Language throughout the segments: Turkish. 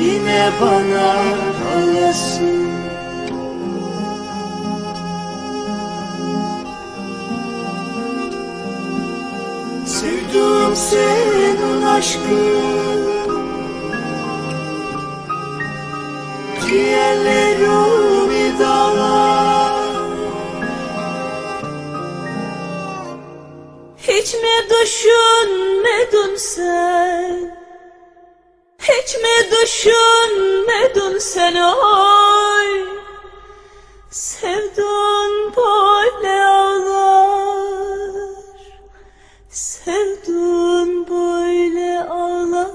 Yine bana kalasın Sevdim senin aşkın Ciğerlerimi dağlar Hiç mi düşünmedin sen Hiç mi düşünmedin sen oy Sevdun böyle ağlar. Sevdun böyle ağlar.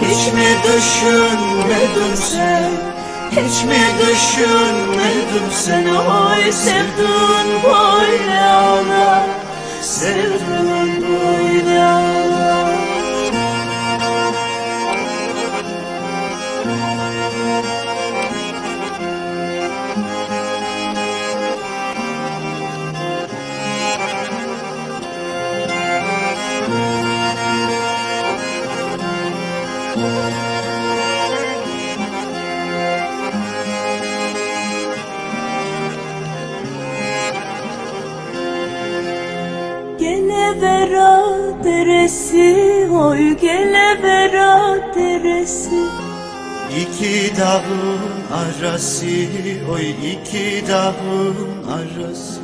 Hiç mi düşünmedin sen. Hiç mi düşünmedin sen Oy sevdun böyle ağlar Gelevera deresi Oy gelevera deresi. İki dağın arası Oy iki dağın arası.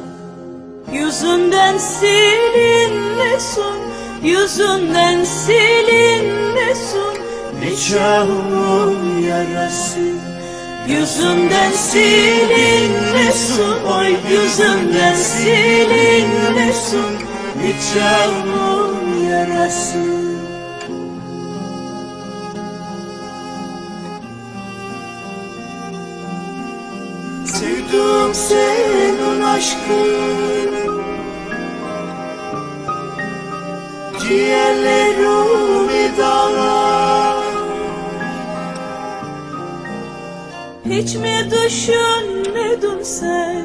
Yüzünden silinmesin Yüzünden silinmesin Nikahımın yarası? Yüzünden silinmesin Oy yüzünden silinmesin Nikahımın yarası. Sevdim senin aşkın Ciğerlerimi dağlar Hiç mi düşünmedin sen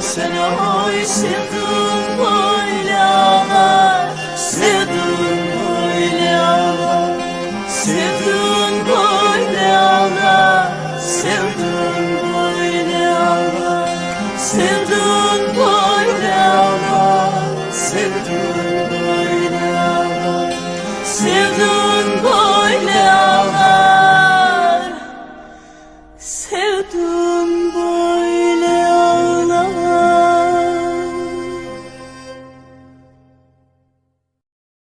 sen Oy sevdin böyle ağlar Sevdin böyle ağlar Sevdin böyle ağlar Sevdin böyle ağlar Sevdin